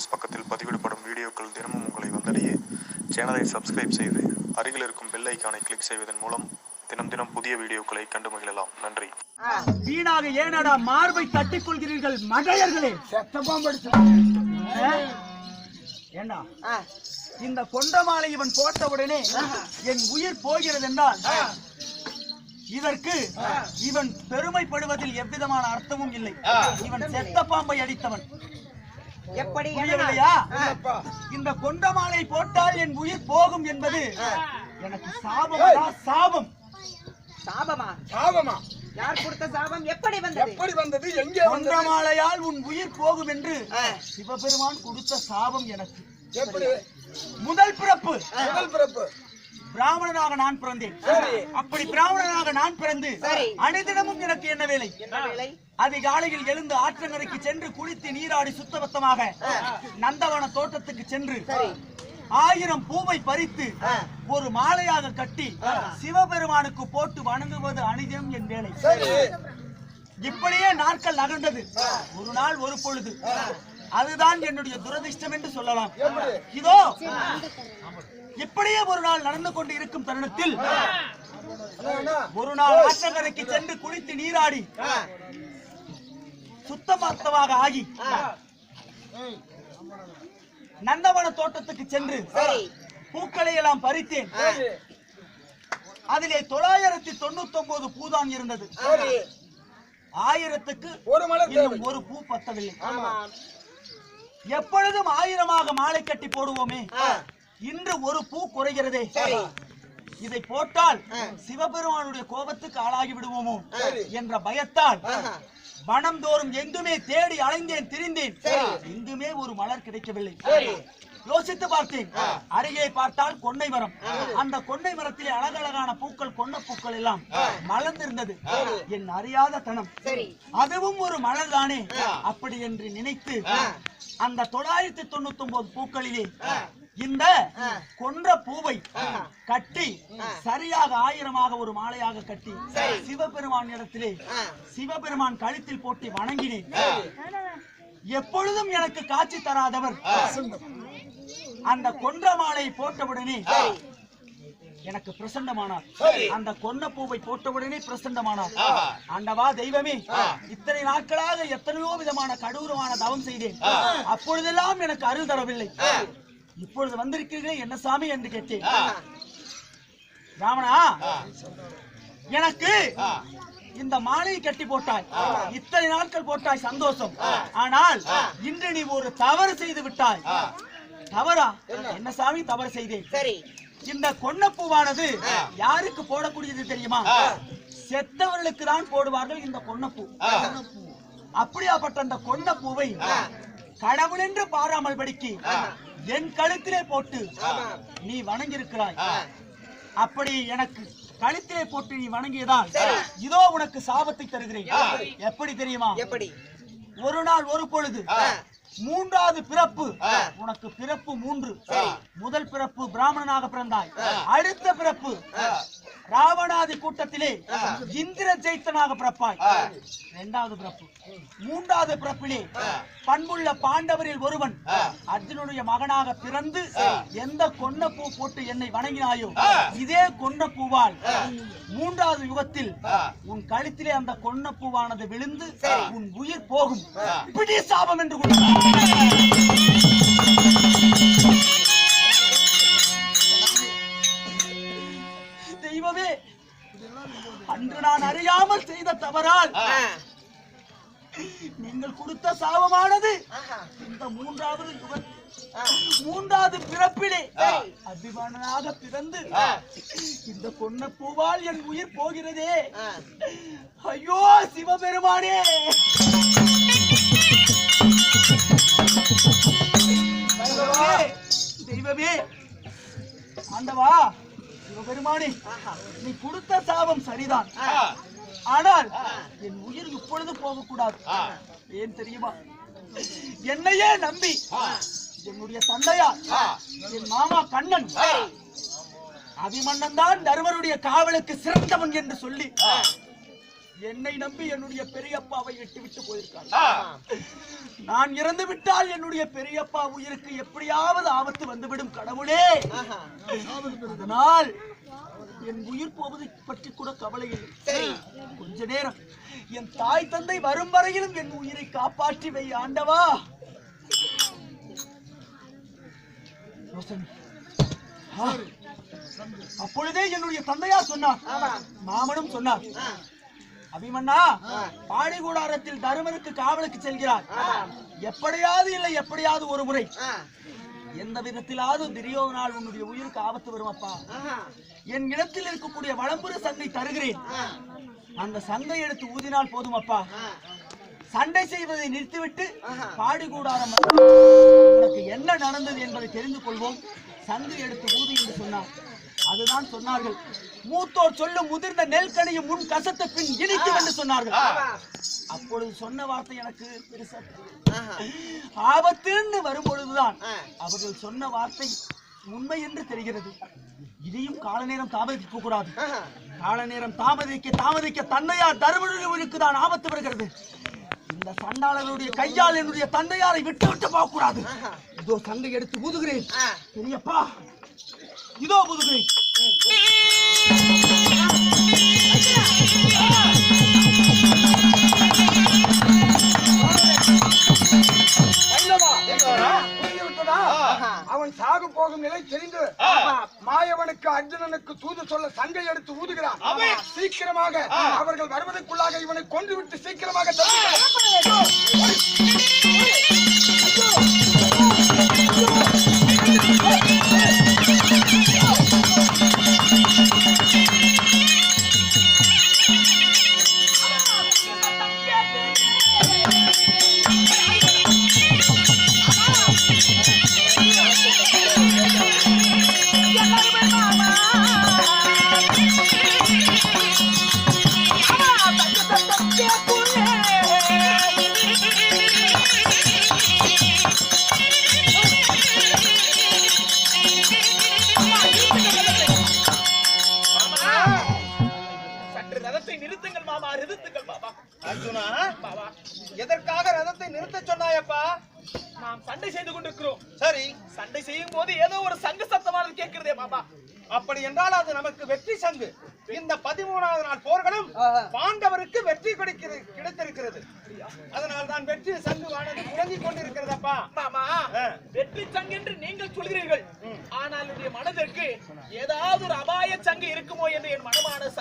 S பக்கத்தில் பதிவிடப்படும் வீடியோக்கள் தினமும் உங்களை வந்தடைய. சேனலை சப்ஸ்கிரைப் செய்து அருகில் இருக்கும் பெல் ஐக்கானை கிளிக் செய்வதன் மூலம் தினம் தினம் புதிய வீடியோக்களை கண்டு மகிழலாம். நன்றி. வீணாக ஏனடா மார்பை தட்டிக் கொள்கிறீர்கள் மகையர்களே செத்தப்பான் படிச்சு ஆ? ஏண்டா இந்த கொண்ட மாலை இவன் போட்டவுடனே என் உயிர் போகிறது என்றால் இதற்கு இவன் பெருமைப்படுவதில் எவ்விதமான அர்த்தமும் இல்லை. இவன் செத்த பாம்பை அடித்தவன். எப்படி புரியவில்லையா? இந்த கொண்ட மாலை போட்டால் என் உயிர் போகும் என்பது எனக்கு சாபம்? சாபம். சாபமா? சாபமா? யார் கொடுத்த சாபம்? எப்படி வந்தது? எப்படி வந்தது? எங்கே கொண்ட வந்தது? மாலையால் உன் உயிர் போகும் என்று. சிவபெருமான் கொடுத்த சாபம் எனக்கு. எப்படி? முதல் பிறப்பு. முதல் பிறப்பு. பிராமணனாக நான் பிறந்தேன். அப்படி பிராமணனாக நான் பிறந்து சரி. அனைத்திடமும் எனக்கு என்ன வேலை? என்ன வேலை? அதிகாலையில் எழுந்து ஆற்றங்கரைக்கு சென்று குளித்து நீராடி சுத்தபத்தமாக நந்தவன தோட்டத்துக்கு சென்று ஆயிரம் பூவை பறித்து ஒரு மாலையாக கட்டி சிவபெருமானுக்கு போட்டு வணங்குவது அனிதம் என் வேலை. சரி. இப்படியே நாட்கள் நகர்ந்தது. ஒரு நாள் ஒரு பொழுது. அதுதான் என்னுடைய துரதிர்ஷ்டம் என்று சொல்லலாம்? இதோ. இப்படியே ஒரு நாள் நடந்து கொண்டு இருக்கும் தருணத்தில். ஒரு நாள் ஆற்றங்கரைக்கு சென்று குளித்து நீராடி சுத்தமத்தமாக ஆகி நந்தவன தோட்டத்துக்கு சென்று பூக்களை எல்லாம் பறித்தேன். அதிலே தொள்ளாயிரத்தி தொண்ணூத்தி ஒன்பது பூதான் இருந்தது. ஆயிரத்துக்கு ஒரு மலர் ஒரு பூ பத்தவில்லை. எப்பொழுதும் ஆயிரமாக மாலை கட்டி போடுவோமே. இன்று ஒரு பூ குறைகிறதே. இதை போட்டால் சிவபெருமானுடைய கோபத்துக்கு ஆளாகி விடுவோமோ. என்ற பயத்தால். வனம் தோறும் எங்குமே தேடி அலைந்தேன் திரிந்தேன். எங்குமே ஒரு மலர் கிடைக்கவில்லை. யோசித்து பார்த்தேன். அருகே பார்த்தால் கொன்னை மரம். அந்த கொன்னை மரத்திலே அழகழகான பூக்கள் கொன்ன பூக்கள் எல்லாம் மலர்ந்திருந்தது. என் அறியாத தனம். அதுவும் ஒரு மலர் தானே? அப்படி என்று நினைத்து அந்த தொள்ளாயிரத்தி தொண்ணூத்தி ஒன்பது பூக்களிலே இந்த கொன்ற பூவை கட்டி சரியாக ஆயிரமாக ஒரு மாலையாக கட்டி சிவபெருமான் இடத்திலே சிவபெருமான் கழுத்தில் போட்டு வணங்கினேன். எப்பொழுதும் எனக்கு காட்சி தராதவர் அந்த கொன்ற மாலை போட்டவுடனே எனக்கு பிரசண்டமானார். அந்த கொன்ன பூவை போட்டவுடனே பிரசண்டமானார். ஆண்டவா தெய்வமே இத்தனை நாட்களாக எத்தனையோ விதமான கடூரமான தவம் செய்தேன். அப்பொழுதெல்லாம் எனக்கு அருள் தரவில்லை. இப்பொழுது வந்திருக்கிறீர்களே என்ன சாமி என்று கேட்டேன். ராமனா எனக்கு இந்த மாலையை கட்டி போட்டாய். இத்தனை நாட்கள் போட்டாய் சந்தோஷம். ஆனால் இன்று நீ ஒரு தவறு செய்து விட்டாய். தவறா? என்ன? சாமி தவறு செய்தேன்? சரி. இந்த கொன்னப்பூவானது யாருக்கு போடக்கூடியது தெரியுமா? செத்தவர்களுக்கு தான் போடுவார்கள் இந்த கொன்னப்பூ அப்படியாப்பட்ட அந்த கொன்னப்பூவை கடவுள் என்று பாராமல் படிக்கு என் கழுத்திலே போட்டு நீ வணங்கியிருக்கிறாய். அப்படி எனக்கு கழுத்திலே போட்டு நீ வணங்கியதால் இதோ உனக்கு சாபத்தை தருகிறேன். எப்படி தெரியுமா? எப்படி? ஒரு நாள் ஒரு பொழுது மூன்றாவது பிறப்பு. உனக்கு பிறப்பு மூன்று. முதல் பிறப்பு பிராமணனாக பிறந்தாய். அடுத்த பிறப்பு ராவணாதி கூட்டத்திலே இந்திர ஜெயித்தனாக பிறப்பாய். இரண்டாவது பிறப்பு. மூன்றாவது பிறப்பிலே பண்புள்ள பாண்டவரில் ஒருவன் அர்ஜுனுடைய மகனாக பிறந்து எந்த கொன்ன பூ போட்டு என்னை வணங்கினாயோ இதே கொன்ன பூவால் மூன்றாவது யுகத்தில் உன் கழுத்திலே அந்த கொன்ன பூவானது விழுந்து உன் உயிர் போகும். இப்படி சாபம் என்று கொடுத்தார் நான் அறியாமல் செய்த தவறால் நீங்கள் கொடுத்த சாபமானது இந்த மூன்றாவது மூன்றாவது பிறப்பிலே அபிமானனாக பிறந்து இந்த கொன்ன பூவால் என் உயிர் போகிறதே. ஐயோ சிவபெருமானே! தெய்வமே ஆண்டவா! சிவபெருமானே நீ கொடுத்த சாபம் சரிதான். ஆனால் என் உயிர் இப்பொழுது போகக்கூடாது. ஏன் தெரியுமா? என்னையே நம்பி என்னுடைய தந்தையார் என் மாமா கண்ணன் அபிமன்னன் தான் தருமருடைய காவலுக்கு சிறந்தவன் என்று சொல்லி என்னை நம்பி என்னுடைய பெரியப்பாவை விட்டு விட்டு நான் இறந்து விட்டால் என்னுடைய பெரியப்பா உயிருக்கு எப்படியாவது ஆபத்து வந்துவிடும் கடவுளே. அதனால் என் உயிர் போவதை பற்றி கூட கவலை இல்லை. கொஞ்ச நேரம். என் தாய் தந்தை வரும் வரையிலும் என் உயிரை காப்பாற்றி வை ஆண்டவா. அப்பொழுதே என்னுடைய தந்தையார் சொன்னார். மாமனும் சொன்னார். அபிமன்னா பாடி கூடாரத்தில் காவலுக்கு செல்கிறார். எப்படியாவது இல்லை எப்படியாவது ஒரு முறை. எந்த விதத்திலாவது திரியோகனால் உன்னுடைய உயிருக்கு ஆபத்து வரும் அப்பா என் இடத்தில் இருக்கக்கூடிய வளம்புற சங்கை தருகிறேன். அந்த சங்கை எடுத்து ஊதினால் போதும் அப்பா சண்டை செய்வதை நிறுத்திவிட்டு பாடிகூடாரம் உனக்கு என்ன நடந்தது என்பதை தெரிந்து கொள்வோம். சந்தை எடுத்து ஊதி என்று சொன்னார். அதுதான் சொன்னார்கள் மூத்தோர் சொல்லும் முதிர்ந்த நெல்கனியும் முன் கசத்த பின் இனிக்கும் என்று சொன்னார்கள். அப்பொழுது சொன்ன வார்த்தை எனக்கு. ஆபத்துன்னு வரும்பொழுதுதான். அவர்கள் சொன்ன வார்த்தை உண்மை என்று தெரிகிறது இதையும் கால நேரம் தாமதிக்க கூடாது. கால நேரம் தாமதிக்க தாமதிக்க தந்தையார் தருமனுக்கு தான் ஆபத்து வருகிறது இந்த சண்டாளர்களுடைய கையால் என்னுடைய தந்தையாரை விட்டு விட்டு போக கூடாது ஆஹா. இதோ சங்கை எடுத்து ஊதுகிறேன். பெரியப்பா இதோ? ஆஹா. அவன் சாக போகும் நிலை தெரிந்து மாயவனுக்கு அர்ஜுனனுக்கு தூது சொல்ல சங்கை எடுத்து ஊதுகிறான். சீக்கிரமாக அவர்கள் வருவதற்குள்ளாக இவனை கொன்று விட்டு சீக்கிரமாக மாமா நிறுத்துங்கள் மாமா அர்ஜுனா மாமா எதற்காக ரதத்தை நிறுத்த சொன்னாயப்பா? நாம் சண்டை செய்து கொண்டிருக்கிறோம். சரி. சண்டை செய்யும் போது ஏதோ ஒரு சங்கு சத்தமானது கேட்கிறதே மாமா அப்படி என்றால் அது நமக்கு வெற்றி சங்கு. இந்த பதிமூணாவது நாள் போர்களும். பாண்டவருக்கு வெற்றி கிடைக்கிறது கிடைத்திருக்கிறது. அதனால் தான் வெற்றி சங்கு வானது முழங்கிக் கொண்டிருக்கிறதப்பா. மாமா. வெற்றி சங்கு என்று நீங்கள் சொல்கிறீர்கள். ஆனால் என்னுடைய மனதிற்கு ஏதாவது ஒரு அபாய சங்கு இருக்குமோ என்று என் அதனாலே ஆ.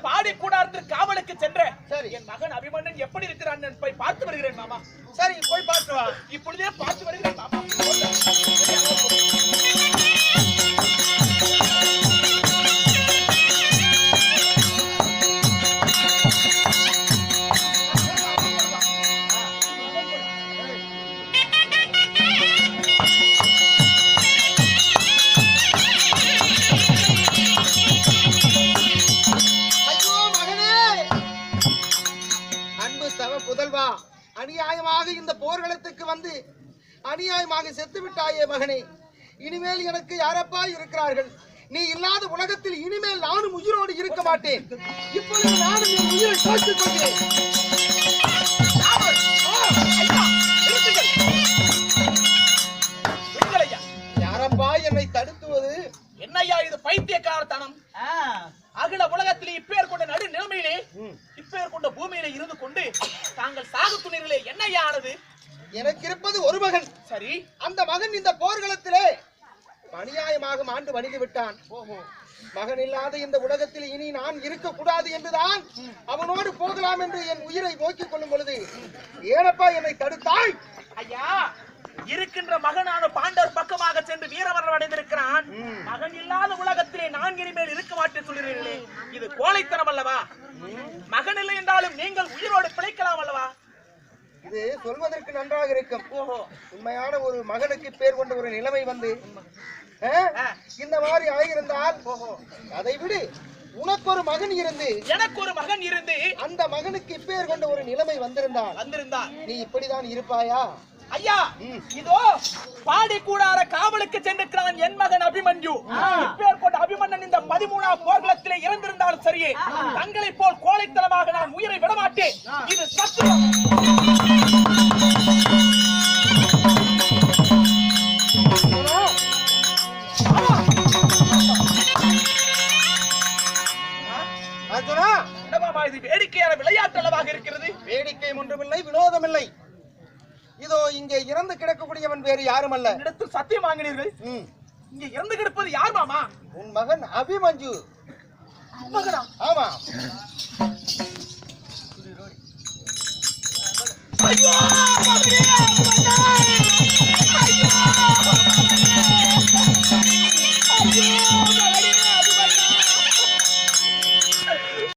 பாடி கூடாரத்தில் காவலுக்கு சென்ற சரி. என் மகன் அபிமன்னன் எப்படி இருக்கிறான் போய் பார்த்து வருகிறேன் மாமா. சரி போய் பார்த்து வா. இப்பொழுதே பார்த்து வருகிறேன் மாமா. செத்து விட்டாயே மகனே. இனிமேல் எனக்கு யாரப்பா இருக்கிறார்கள்? நீ இல்லாத உலகத்தில் இனிமேல் நானும் உயிரோடு இருக்க மாட்டேன். இப்பொழுது நானும் என் உயிரை தோற்றுக் கொள்கிறேன். யாரப்பா என்னை தடுத்துவது? என்னய்யா இது பைத்தியக்காரத்தனம்? அகில உலகத்திலே இப்பேர் கொண்ட நடு நிலைமையிலே இப்பேர் கொண்ட பூமியிலே இருந்து கொண்டு தாங்கள் சாகு துணிகளே என்னய்யா ஆனது? எனக்கு இருப்பது ஒரு மகன். சரி. அந்த மகன் இந்த போர்க்களத்திலே அநியாயமாக மாண்டு வணிந்து விட்டான். மகன் இல்லாத இந்த உலகத்தில் இனி நான் இருக்கக்கூடாது என்றுதான் அவனோடு போகலாம் என்று என் உயிரை நோக்கிக் கொள்ளும் பொழுது ஏனப்பா என்னை தடுத்தாய்? ஐயா இருக்கின்ற மகனான பாண்டவர் பக்கமாக சென்று வீரமரணம் அடைந்திருக்கிறான். மகன் இல்லாத உலகத்திலே நான் இனிமேல் இருக்க மாட்டேன் சொல்கிறீர்களே. இது கோழைத்தனம் அல்லவா? மகன் இல்லை என்றாலும் நீங்கள் உயிரோடு பிழைக்கலாம் அல்லவா? இது சொல்வதற்கு நன்றாக இருக்கும். உண்மையான ஒரு மகனுக்கு பேர் கொண்ட ஒரு நிலைமை வந்து. இந்த மாதிரி ஆகியிருந்தால் அதை விடு. உனக்கு ஒரு மகன் இருந்து எனக்கு ஒரு மகன் இருந்து அந்த மகனுக்கு இப்பேர் கொண்ட ஒரு நிலைமை வந்திருந்தால் வந்திருந்தான் நீ இப்படிதான் இருப்பாயா? ஐயா இதோ பாடி கூடார காவலுக்கு சென்றிருக்கிறான் என் மகன் அபிமன்யு. இப்பேர் கொண்ட அபிமன்னன் இந்த பதிமூணாம் போர்க்களத்திலே இறந்திருந்தாலும் சரியே தங்களைப் போல் கோழைத்தனமாக நான் உயிரை விடமாட்டேன். இது சத்தியம். யாருமல்ல இடத்தில் சத்தியம் வாங்கினீர்கள். இங்க இறந்து கிடப்பது யார் மாமா? உன் மகன் அபிமஞ்சு மகனா? ஆமா. ஐயோ!